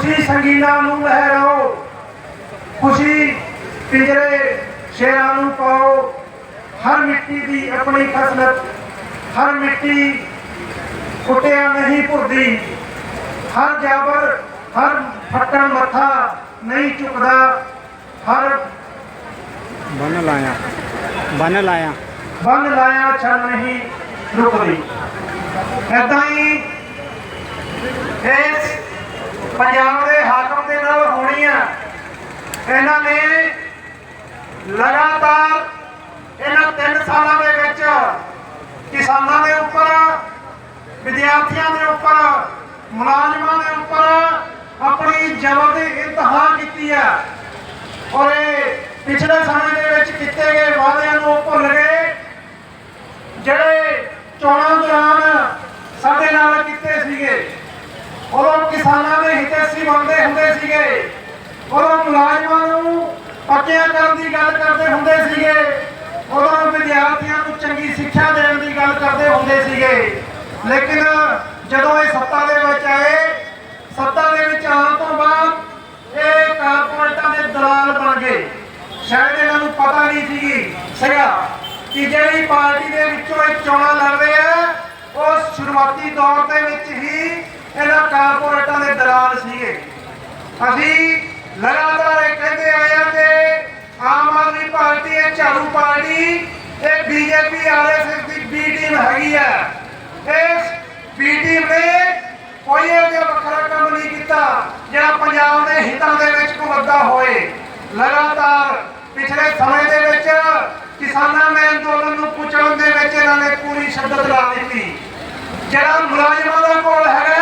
ਖੁਸ਼ੀ ਸੰਗੀਨਾ ਨੂੰ ਲਹਿਰਾਓ ਖੁਸ਼ੀ ਪਿੰਜਰੇ ਸ਼ੇਰਾਂ ਨੂੰ ਪਾਓ। ਹਰ ਮਿੱਟੀ ਦੀ ਆਪਣੀ ਖਸਲਤ ਹਰ ਮਿੱਟੀ ਕੁੱਟਿਆ ਨਹੀਂ ਭੁਰਦੀ। ਹਰ ਜਾਬਰ ਹਰ ਫੱਟਣ ਮੱਥਾ ਨਹੀਂ ਝੁਕਦਾ ਹਰ ਬੰਨ ਲਾਇਆ ਬੰਨ ਲਾਇਆ। ਬੰਨ ਲਾਇਆ ਛਲ ਨਹੀਂ ਰੁਕਦੀ। ਏਦਾਂ ਹੀ ਪੰਜਾਬ ਦੇ ਹਾਕਮ ਦੇ ਨਾਲ ਹੋਣੀ ਆ ਇਹਨਾਂ ਨੇ ਲਗਾਤਾਰ ਇਹਨਾਂ 3 ਸਾਲਾਂ ਦੇ ਵਿੱਚ ਕਿਸਾਨਾਂ ਦੇ ਉੱਪਰ, ਵਿਦਿਆਰਥੀਆਂ ਦੇ ਉੱਪਰ, ਮੁਲਾਜ਼ਮਾਂ ਦੇ ਉੱਪਰ ਆਪਣੀ ਜ਼ਬਰ ਦੀ ਇੰਤਹਾ ਕੀਤੀ ਹੈ। ਔਰ ਇਹ ਪਿਛਲੇ ਸਮੇਂ ਦੇ ਵਿੱਚ ਕੀਤੇ ਗਏ ਵਾਅਦਿਆਂ ਨੂੰ ਭੁੱਲ ਗਏ ਜਿਹੜੇ ਚੋਣਾਂ ਦੌਰਾਨ ਸਾਡੇ ਨਾਲ ਕੀਤੇ ਸੀਗੇ ਉਦੋਂ ਕਿਸਾਨਾਂ ਦੇ ਹਿੱਤੇਸੀ ਬਣਦੇ ਹੁੰਦੇ ਸੀਗੇ। ਉਦੋਂ ਮੁਲਾਜ਼ਮਾਂ ਨੂੰ ਪੱਕਿਆਂ ਕਰਨ ਦੀ ਗੱਲ ਕਰਦੇ ਹੁੰਦੇ ਸੀਗੇ। ਉਦੋਂ ਵਿਦਿਆਰਥੀਆਂ ਨੂੰ ਚੰਗੀ ਸਿੱਖਿਆ ਦੇਣ ਦੀ ਗੱਲ ਕਰਦੇ ਹੁੰਦੇ ਸੀਗੇ। ਲੇਕਿਨ ਜਦੋਂ ਇਹ ਸੱਤਾ ਦੇ ਵਿੱਚ ਆਏ, ਸੱਤਾ ਦੇ ਵਿੱਚ ਆਉਣ ਤੋਂ ਬਾਅਦ ਇਹ ਕਾਰਪੋਰੇਟਾਂ ਦੇ ਦਲਾਲ ਬਣ ਗਏ। ਸ਼ਾਇਦ ਇਹਨਾਂ ਨੂੰ ਪਤਾ ਨਹੀਂ ਸੀਗੀ ਸੀਗਾ ਕਿ ਜਿਹੜੀ ਪਾਰਟੀ ਦੇ ਵਿੱਚੋਂ ਇਹ ਚੋਣਾਂ ਲੜਦੇ ਆ, ਉਹ ਸ਼ੁਰੂਆਤੀ ਦੌਰ ਕਾਰਪੋਰੇਟਾਂ ਦੇ ਦਲਾਲ ਸੀਗੇ। ਅਸੀਂ ਲਗਾਤਾਰ ਇਹ ਕਹਿੰਦੇ ਆਏ ਆ ਕਿ ਆਮ ਆਦਮੀ ਪਾਰਟੀ, ਇਹ ਝਾੜੂ ਪਾਰਟੀ, ਇਹ ਬੀਜੇਪੀ ਆਰਐਸਐਸ ਦੀ ਬੀ ਟੀਮ ਹੈਗੀ ਆ। ਇਸ ਬੀ ਟੀਮ ਨੇ ਕੋਈ ਇਹੋ ਵੱਖਰਾ ਕੰਮ ਨਹੀਂ ਕੀਤਾ ਜਿਹੜਾ ਪੰਜਾਬ ਦੇ ਹਿੱਤਾਂ ਦੇ ਵਿੱਚ ਕੋਈ ਹੋਏ। ਲਗਾਤਾਰ ਪਿਛਲੇ ਸਮੇਂ ਦੇ ਵਿੱਚ ਕਿਸਾਨਾਂ ਦੇ ਅੰਦੋਲਨ ਨੂੰ ਕੁਚਲਣ ਦੇ ਵਿੱਚ ਇਹਨਾਂ ਨੇ ਪੂਰੀ ਸ਼ਿੱਦਤ ਲਾ ਦਿੱਤੀ। ਜਿਹੜਾ ਮੁਲਾਜ਼ਮਾਂ ਦਾ ਕੋਲ ਹੈਗਾ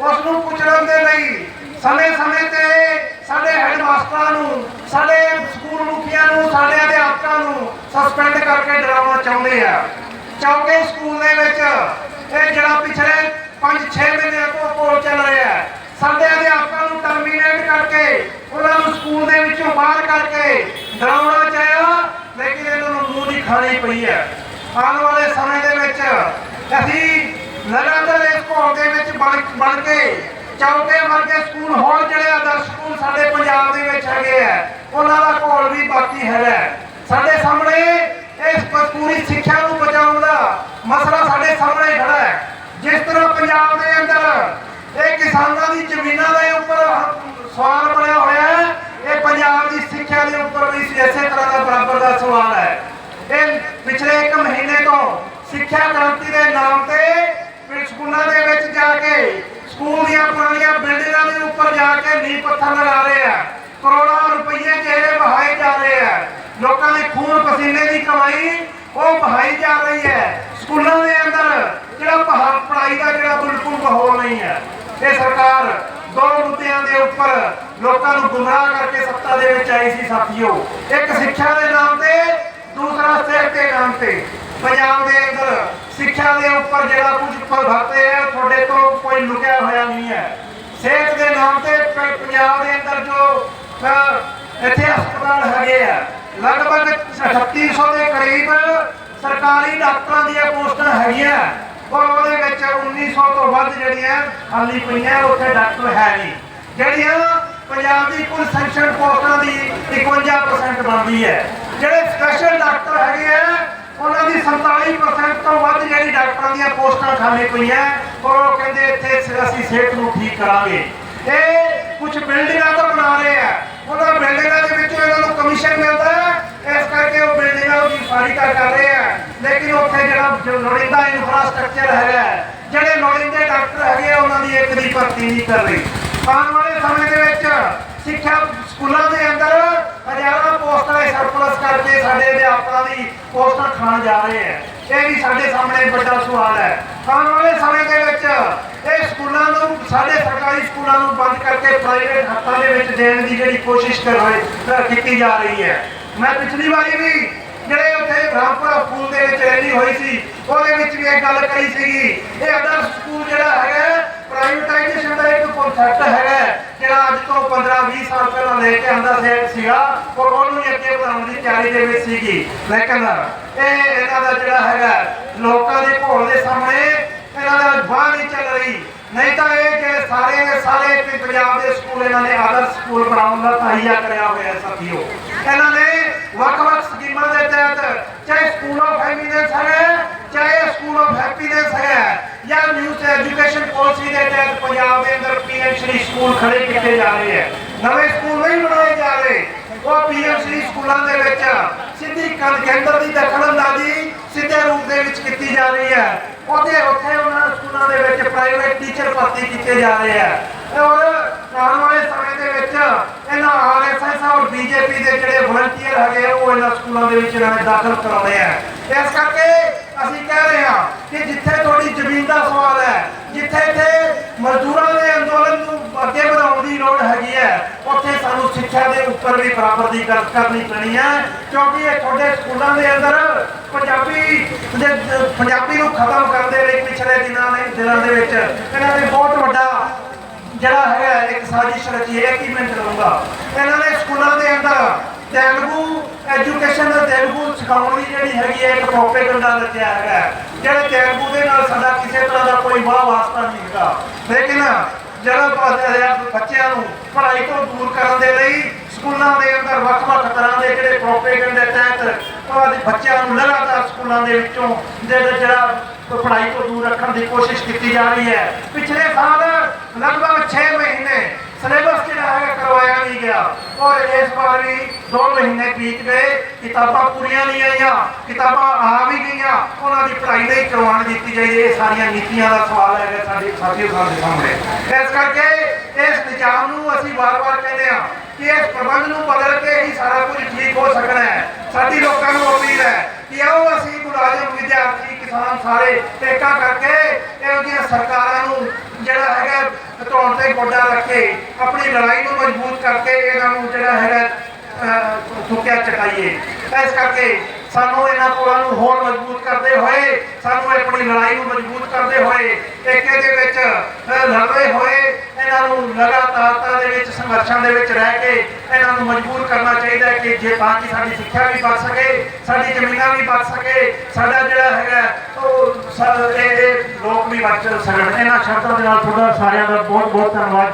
ਉਸ ਨੂੰ ਕੁਚਲਣ ਦੇ ਲਈ ਸਮੇਂ-ਸਮੇਂ ਤੇ ਸਾਡੇ ਨੂੰ, ਸਾਡੇ ਸਕੂਲ ਮੁਖੀਆਂ ਨੂੰ, ਸਾਡੇ ਅਧਿਆਪਕਾਂ ਨੂੰ ਸਸਪੈਂਡ ਕਰਕੇ ਡਰਾਉਣਾ ਚਾਹੁੰਦੇ ਆ। ਚੌਕੇ ਸਕੂਲ ਦੇ ਵਿੱਚ ਇਹ ਜਿਹੜਾ ਪਿਛਲੇ 5-6 ਮਹੀਨਿਆਂ ਤੋਂ ਕੋਲ ਚੱਲ ਰਿਹਾ ਹੈ। ਸਾਡੇ ਅਧਿਆਪਕਾਂ ਨੂੰ ਟਰਮੀਨੇਟ ਕਰਕੇ ਉਹਨਾਂ ਨੂੰ ਸਕੂਲ ਦੇ ਵਿੱਚੋਂ ਬਾਹਰ ਕਰਕੇ ਡਰਾਉਣਾ ਚਾਹਿਆ, ਲੇਕਿਨ ਇਹਨਾਂ ਨੂੰ ਮੂੰਹ ਦੀ ਖਾਣੀ ਪਈ ਹੈ। ਆਉਣ ਵਾਲੇ ਸਮੇਂ ਦੇ ਵਿੱਚ ਅਸੀਂ ਲਗਾਤਾਰ ਇਸ ਘੋਲ ਦੇ ਵਿੱਚ ਬਣ ਕੇ ਚੌਕੇ ਵਰਗੇ ਸਕੂਲ ਹੋਰ ਜਿਹੜੇ ਆਦਰਸ਼ ਸਕੂਲ ਸਾਡੇ ਪੰਜਾਬ ਦੇ ਵਿੱਚ ਹੈਗੇ ਆ, ਉਹਨਾਂ ਦਾ ਘੋਲ ਵੀ ਬਾਕੀ ਹੈਗਾ। ਸਾਡੇ ਸਾਹਮਣੇ ਇਸ ਪੂਰੀ ਸਿੱਖਿਆ ਨੂੰ ਬਚਾਉਣ ਦਾ ਮਸਲਾ ਸਾਡੇ ਸਾਹਮਣੇ ਖੜਾ ਹੈ। ਜਿਸ ਤਰ੍ਹਾਂ ਪੰਜਾਬ ਦੇ ਅੰਦਰ ਇਹ ਕਿਸਾਨਾਂ ਦੀ ਜ਼ਮੀਨਾਂ ਦੇ ਉੱਪਰ ਸਵਾਲ ਬਣਿਆ ਹੋਇਆ ਹੈ, ਇਹ ਪੰਜਾਬ ਦੀ ਸਿੱਖਿਆ ਦੇ ਉੱਪਰ ਵੀ ਇਸੇ ਤਰ੍ਹਾਂ ਦਾ ਬਰਾਬਰ ਦਾ ਸਵਾਲ ਹੈ। ਇਹ ਪਿਛਲੇ ਇੱਕ ਮਹੀਨੇ ਤੋਂ ਸਿੱਖਿਆ ਕ੍ਰਾਂਤੀ ਦੇ ਨਾਮ ਤੇ ਸਕੂਲਾਂ ਦੇ ਵਿੱਚ ਜਾ ਕੇ ਸਕੂਲ ਦੀਆਂ ਪੁਰਾਣੀਆਂ ਬਿਲਡਿੰਗਾਂ ਦੇ ਉੱਪਰ ਜਾ ਕੇ ਨੀਂਹ ਪੱਥਰ ਲਗਾ ਰਹੇ ਆ। ਕਰੋੜਾਂ ਰੁਪਏ ਜਿਹੜੇ ਵਹਾਏ ਜਾ ਰਹੇ ਆ। ਲੋਕਾਂ ਦੀ ਖੂਨ ਪਸੀਨੇ ਦੀ ਕਮਾਈ ਉਹ ਵਹਾਈ ਜਾ ਰਹੀ ਹੈ। ਸਕੂਲਾਂ ਦੇ ਅੰਦਰ ਜਿਹੜਾ ਪਹਾ- ਪੜ੍ਹਾਈ ਦਾ ਜਿਹੜਾ ਬਿਲਕੁਲ ਮਾਹੌਲ ਨਹੀਂ ਹੈ। ਇਹ ਸਰਕਾਰ ਦੋ ਮੁੱਦਿਆਂ ਦੇ ਉੱਪਰ ਲੋਕਾਂ ਨੂੰ ਗੁੰਮਰਾਹ ਕਰਕੇ ਸੱਤਾ ਦੇ ਵਿੱਚ ਆਈ ਸੀ, ਸਾਥੀਓ। ਇੱਕ ਸਿੱਖਿਆ ਦੇ ਨਾਮ ਤੇ, ਦੂਸਰਾ ਸਿਹਤ ਦੇ ਨਾਮ ਤੇ। ਪੰਜਾਬ ਦੇ ਅੰਦਰ ਸਿੱਖਿਆ ਦੇ ਉੱਪਰ ਜਿਹੜਾ ਕੁਝ ਭਰਤੇ ਹੈ ਤੁਹਾਡੇ ਤੋਂ ਕੋਈ ਲੁਕਿਆ ਹੋਇਆ ਨਹੀਂ ਹੈ। ਸਿਹਤ ਦੇ ਨਾਮ ਤੇ ਪੰਜਾਬ ਦੇ ਅੰਦਰ ਜੋ ਇੱਥੇ ਹਸਪਤਾਲ ਹੈਗੇ ਆ, ਲਗਭਗ 3600 ਦੇ ਕਰੀਬ ਸਰਕਾਰੀ ਡਾਕਟਰਾਂ ਦੀਆਂ ਪੋਸਟਾਂ ਹੈਗੀਆਂ। ਔਰ ਉਹਦੇ ਵਿੱਚ 1900 ਤੋਂ ਵੱਧ ਜਿਹੜੀਆਂ ਖਾਲੀ ਪਈਆਂ, ਉੱਥੇ ਡਾਕਟਰ ਹੈ ਨਹੀਂ। ਜਿਹੜੀਆਂ ਪੰਜਾਬ ਦੀ ਕੁੱਲ ਸੈਕਸ਼ਨ ਪੋਸਟਾਂ ਦੀ 51% ਬਣਦੀ ਹੈ। ਜਿਹੜੇ ਸਪੈਸ਼ਲ ਡਾਕਟਰ ਹੈਗੇ ਆ ਉਹਨਾਂ ਦੀ 47% ਤੋਂ ਵੱਧ ਜਿਹੜੀ ਡਾਕਟਰਾਂ ਦੀਆਂ ਪੋਸਟਾਂ ਖਾਲੀ ਪਈਆਂ ਔਰ ਉਹ ਕਹਿੰਦੇ ਇੱਥੇ ਅਸੀਂ ਸਿਹਤ ਨੂੰ ਠੀਕ ਕਰਾਂਗੇ। ਇਹ ਕੁਝ ਬਿਲਡਿੰਗਾਂ ਤਾਂ ਬਣਾ ਰਹੇ ਆ। ਉਹਨਾਂ ਬਿਲਡਿੰਗਾਂ ਦੇ ਵਿੱਚੋਂ ਇਹਨਾਂ ਨੂੰ ਕਮਿਸ਼ਨ ਮਿਲਦਾ ਹੈ। ਇਸ ਕਰਕੇ ਉਹ ਬਿਲਡਿੰਗਾਂ ਦੀ ਫਾਰੀਕਾ ਕਰ ਰਹੇ ਆ। ਲੇਕਿਨ ਉੱਥੇ ਜਿਹੜਾ ਲੋੜੀਂਦਾ ਇਨਫਰਾਸਟ੍ਰਕਚਰ ਹੈਗਾ ਜਿਹੜੇ ਲੋੜੀਂਦੇ ਡਾਕਟਰ ਹੈਗੇ ਆ, ਉਹਨਾਂ ਦੀ ਇੱਕ ਦੀ ਭਰਤੀ ਨਹੀਂ ਕਰ ਰਹੀ। ਆਉਣ ਵਾਲੇ ਸਮੇਂ ਦੇ ਵਿੱਚ ਸਿੱਖਿਆ ਸਕੂਲਾਂ ਦੇ ਅੰਦਰ ਹਜ਼ਾਰਾਂ ਪੋਸਟਾਂ ਸਰਪਲਸ ਕਰਕੇ ਸਾਡੇ ਅਧਿਆਪਕਾਂ ਦੀ ਪੋਸਟਾਂ ਖਾਣ ਜਾ ਰਹੇ ਆ ਇਹ ਵੀ ਸਾਡੇ ਸਾਹਮਣੇ ਵੱਡਾ ਸਵਾਲ ਹੈ। ਆਉਣ ਵਾਲੇ ਸਮੇਂ ਦੇ ਵਿੱਚ ਇਹ ਸਕੂਲਾਂ ਨੂੰ, ਸਾਡੇ ਸਰਕਾਰੀ ਸਕੂਲਾਂ ਨੂੰ ਬੰਦ ਕਰਕੇ ਪ੍ਰਾਈਵੇਟ ਹੱਥਾਂ ਦੇ ਵਿੱਚ ਦੇਣ ਦੀ ਜਿਹੜੀ ਕੋਸ਼ਿਸ਼ ਕਰ ਰਹੇ ਕੀਤੀ ਜਾ ਰਹੀ ਹੈ। ਮੈਂ ਪਿਛਲੀ ਵਾਰੀ ਵੀ ਜਿਹੜੇ ਉੱਥੇ ਰਾਮਪੁਰਾ ਸਕੂਲ ਦੇ ਵਿੱਚ ਰੈਲੀ ਹੋਈ ਸੀ, ਉਹਦੇ ਵਿੱਚ ਵੀ ਇਹ ਗੱਲ ਕਹੀ ਸੀਗੀ, ਇਹ ਆਦਰਸ਼ ਸਕੂਲ ਜਿਹੜਾ ਹੈਗਾ ਪ੍ਰਾਈਵੇਟਾਈਜੇਸ਼ਨ ਦਾ ਇੱਕ ਕਨਸੈਪਟ ਹੈਗਾ ਜਿਹੜਾ ਅੱਜ ਤੋਂ 15 20 ਸਾਲ ਪਹਿਲਾਂ ਲੈ ਸੀਗਾ। ਔਰ ਉਹਨੂੰ ਹੀ ਅੱਗੇ ਵਧਾਉਣ ਦੀ ਤਿਆਰੀ ਦੇ ਵਿੱਚ ਸੀਗੀ। ਲੇਕਿਨ ਇਹ ਇਹਨਾਂ ਦਾ ਜਿਹੜਾ ਹੈਗਾ, ਲੋਕਾਂ ਦੇ ਭੋਲ ਦੇ ਸਾਹਮਣੇ ਇਹਨਾਂ ਦਾ ਵਾਹ ਨਹੀਂ ਚੱਲ ਰਹੀ। ਨਹੀਂ ਤਾਂ ਇਹ ਜਿਹੜੇ ਸਾਰੇ ਦੇ ਸਾਰੇ ਪੰਜਾਬ ਦੇ ਸਕੂਲ, ਇਹਨਾਂ ਨੇ ਆਦਰਸ਼ ਸਕੂਲ ਬਣਾਉਣ ਦਾ ਤਹੀਆ ਕਰਿਆ ਹੋਇਆ ਹੈ ਸਾਥੀਓ। ਇਹਨਾਂ ਨੇ ਵੱਖ-ਵੱਖ ਸਕੀਮਾਂ ਦੇ ਤਹਿਤ, ਚਾਹੇ ਸਕੂਲ ਆਫ ਹੈਪੀਨੈਸ ਹੈ, ਚਾਹੇ ਸਕੂਲ ਆਫ ਹੈਪੀਨੈਸ ਹੈ, ਜਾਂ ਨਿਊ ਐਜੂਕੇਸ਼ਨ ਪਾਲਿਸੀ ਦੇ ਤਹਿਤ ਪੰਜਾਬ ਦੇ ਅੰਦਰ ਪੀਐਮ ਸਕੂਲ ਖੜੇ ਕੀਤੇ ਜਾ ਰਹੇ ਹੈ। ਨਵੇਂ ਸਕੂਲ ਨਹੀਂ ਬਣਾਏ ਜਾ ਰਹੇ ਉਹ ਪੀਐਮ ਸ਼੍ਰੀ ਸਕੂਲਾਂ ਦੇ ਵਿੱਚ ਸਿੱਧੀ ਕੰ- ਕੇਂਦਰ ਦੀ ਦਖਲਅੰਦਾਜ਼ੀ ਸਿੱਧੇ ਰੂਪ ਦੇ ਵਿੱਚ ਕੀਤੀ ਜਾ ਰਹੀ ਹੈ। ਉਹਦੇ ਉੱਥੇ ਉਹਨਾਂ ਸਕੂਲਾਂ ਦੇ ਵਿੱਚ ਪ੍ਰਾਈਵੇਟ ਟੀਚਰ ਭਰਤੀ ਕੀਤੇ ਜਾ ਰਹੇ ਹੈ। ਔਰ ਆਉਣ ਵਾਲੇ ਸਮੇਂ ਦੇ ਵਿੱਚ ਇਹਨਾਂ ਆਰਐਸਐਸ ਔਰ ਬੀਜੇਪੀ ਦੇ ਜਿਹੜੇ ਵਲੰਟੀਅਰ ਹੈਗੇ ਉਹ ਇਹਨਾਂ ਸਕੂਲਾਂ ਦੇ ਵਿੱਚ ਇਹਨਾਂ ਦਾਖਲ ਕਰਾਉਣੇ ਆ ਇਸ ਕਰਕੇ ਅਸੀਂ ਕਹਿ ਰਹੇ ਹਾਂ ਕਿ ਜਿੱਥੇ ਤੁਹਾਡੀ ਜ਼ਮੀਨ ਦਾ ਸਵਾਲ ਹੈ, ਜਿੱਥੇ ਇੱਥੇ ਮਜ਼ਦੂਰਾਂ ਦੇ ਅੰਦੋਲਨ ਨੂੰ ਅੱਗੇ ਵਧਾਉਣ ਦੀ ਲੋੜ ਹੈਗੀ ਹੈ ਉੱਥੇ ਸਾਨੂੰ ਸਿੱਖਿਆ ਦੇ ਕਰਨੀ ਪੈਣੀ ਹੈ ਕਿਉਂਕਿ ਇਹ ਤੁਹਾਡੇ ਸਕੂਲਾਂ ਦੇ ਅੰਦਰ ਪੰਜਾਬੀ ਪੰਜਾਬੀ ਨੂੰ ਖਤਮ ਕਰਨ ਦੇ ਲਈ ਪਿਛਲੇ ਦਿਨਾਂ ਨੇ ਦਿਨਾਂ ਦੇ ਵਿੱਚ ਇਹਨਾਂ ਨੇ ਬਹੁਤ ਵੱਡਾ ਜਿਹੜਾ ਹੈਗਾ ਇੱਕ ਸਾਜ਼ਿਸ਼ ਰਚੀ ਹੈ, ਕੀ ਮੈਂ ਚਲਾਉਂਗਾ ਇਹਨਾਂ ਨੇ ਸਕੂਲਾਂ ਦੇ ਅੰਦਰ ਤੇਲਗੂ ਐਜੂਕੇਸ਼ਨ ਦਾ ਤੇਲਗੂ ਸਿਖਾਉਣ ਦੀ ਜਿਹੜੀ ਹੈਗੀ ਹੈ, ਇੱਕ ਪ੍ਰੋਪੇਗੈਂਡਾ ਰਚਿਆ ਹੈਗਾ, ਜਿਹੜੇ ਤੇਲਗੂ ਦੇ ਨਾਲ ਸਾਡਾ ਕਿਸੇ ਤਰ੍ਹਾਂ ਦਾ ਕੋਈ ਵਾਹ ਵਾਸਤਾ ਨਹੀਂ ਹੈਗਾ। ਲੇਕਿਨ ਜਿਹੜਾ ਬੱਚਿਆਂ ਨੂੰ ਪੜ੍ਹਾਈ ਤੋਂ ਦੂਰ ਕਰਨ ਦੇ ਲਈ ਸਕੂਲਾਂ ਦੇ ਅੰਦਰ ਵੱਖ-ਵੱਖ ਤਰ੍ਹਾਂ ਦੇ ਜਿਹੜੇ ਪ੍ਰੋਪੇਗੈਂਡੇ ਤਹਿਤ ਉਹਨਾਂ ਦੇ ਬੱਚਿਆਂ ਨੂੰ ਲਗਾਤਾਰ ਸਕੂਲਾਂ ਦੇ ਵਿੱਚੋਂ ਜਿਹੜਾ ਜਿਹੜਾ ਪੜ੍ਹਾਈ ਤੋਂ ਦੂਰ ਰੱਖਣ ਦੀ ਕੋਸ਼ਿਸ਼ ਕੀਤੀ ਜਾ ਰਹੀ ਹੈ। ਪਿਛਲੇ ਸਾਲ ਲਗਭਗ 6 ਮਹੀਨੇ ਸਿਲੇਬਸ ਜਿਹੜਾ ਹੈ, ਕਰਵਾਇਆ ਨਹੀਂ ਗਿਆ। ਔਰ ਇਸ ਵਾਰ ਵੀ 2 ਮਹੀਨੇ ਬੀਤ ਗਏ, ਕਿਤਾਬਾਂ ਪੂਰੀਆਂ ਨਹੀਂ ਆਈਆਂ, ਕਿਤਾਬਾਂ ਆ ਵੀ ਗਈਆਂ, ਉਹਨਾਂ ਦੀ ਪੜ੍ਹਾਈ ਨਹੀਂ ਕਰਵਾਉਣ ਦਿੱਤੀ ਜਾਈ ਇਹ ਸਾਰੀਆਂ ਨੀਤੀਆਂ ਦਾ ਸਵਾਲ ਹੈਗਾ ਸਾਡੇ ਸਾਥੀਓ ਸਾਡੇ ਸਾਹਮਣੇ। ਇਸ ਕਰਕੇ ਇਸ ਨਿਜ਼ਾਮ ਨੂੰ ਅਸੀਂ ਵਾਰ-ਵਾਰ ਕਹਿੰਦੇ ਹਾਂ ਕਿ ਇਸ ਪ੍ਰਬੰਧ ਨੂੰ ਬਦਲ ਕੇ ਹੀ ਸਾਰਾ ਕੁਝ ਠੀਕ ਹੋ ਸਕਣਾ ਹੈ। ਸਾਡੀ ਲੋਕਾਂ ਨੂੰ ਉਮੀਦ ਹੈ ਕਿ ਆਓ ਅਸੀਂ ਮੁਲਾਜ਼ਮ ਵਿਦਿਆਰਥੀ ਕਿਸਾਨ ਸਾਰੇ ਟੇਕਾ ਕਰਕੇ ਇਹੋ ਜਿਹੀਆਂ ਸਰਕਾਰਾਂ ਨੂੰ ਜਿਹੜਾ ਹੈਗਾ ਧੌਣ ਤੇ ਗੋਡਾ ਰੱਖੇ ਆਪਣੀ ਲੜਾਈ ਨੂੰ ਮਜ਼ਬੂਤ ਕਰਕੇ ਇਹਨਾਂ ਨੂੰ ਜਿਹੜਾ ਹੈਗਾ ਅਹ, ਥੁੱਕਿਆ ਚਟਾਈਏ। ਇਸ ਕਰਕੇ ਸਾਨੂੰ ਇਹਨਾਂ ਪੁਲਾਂ ਨੂੰ ਹੋਰ ਮਜ਼ਬੂਤ ਕਰਦੇ ਹੋਏ, ਸਾਨੂੰ ਆਪਣੀ ਲੜਾਈ ਨੂੰ ਮਜ਼ਬੂਤ ਕਰਦੇ ਹੋਏ ਏਕੇ ਦੇ ਵਿੱਚ ਲੜਦੇ ਹੋਏ ਇਹਨਾਂ ਨੂੰ ਲਗਾਤਾਰਤਾ ਦੇ ਵਿੱਚ, ਸੰਘਰਸ਼ਾਂ ਦੇ ਵਿੱਚ ਰਹਿ ਕੇ ਇਹਨਾਂ ਨੂੰ ਮਜਬੂਰ ਕਰਨਾ ਚਾਹੀਦਾ ਹੈ ਕਿ ਜੇ ਤਾਂ ਕਿ ਸਾਡੀ ਸਿੱਖਿਆ ਵੀ ਬਚ ਸਕੇ, ਸਾਡੀ ਜ਼ਮੀਨਾਂ ਵੀ ਬਚ ਸਕੇ, ਸਾਡਾ ਜਿਹੜਾ ਹੈਗਾ, ਉਹ ਇਹ ਲੋਕ ਵੀ ਬਚ ਸਕਣ। ਇਹਨਾਂ ਸ਼ਬਦਾਂ ਦੇ ਨਾਲ ਤੁਹਾਡਾ ਸਾਰਿਆਂ ਦਾ ਬਹੁਤ ਬਹੁਤ ਧੰਨਵਾਦ।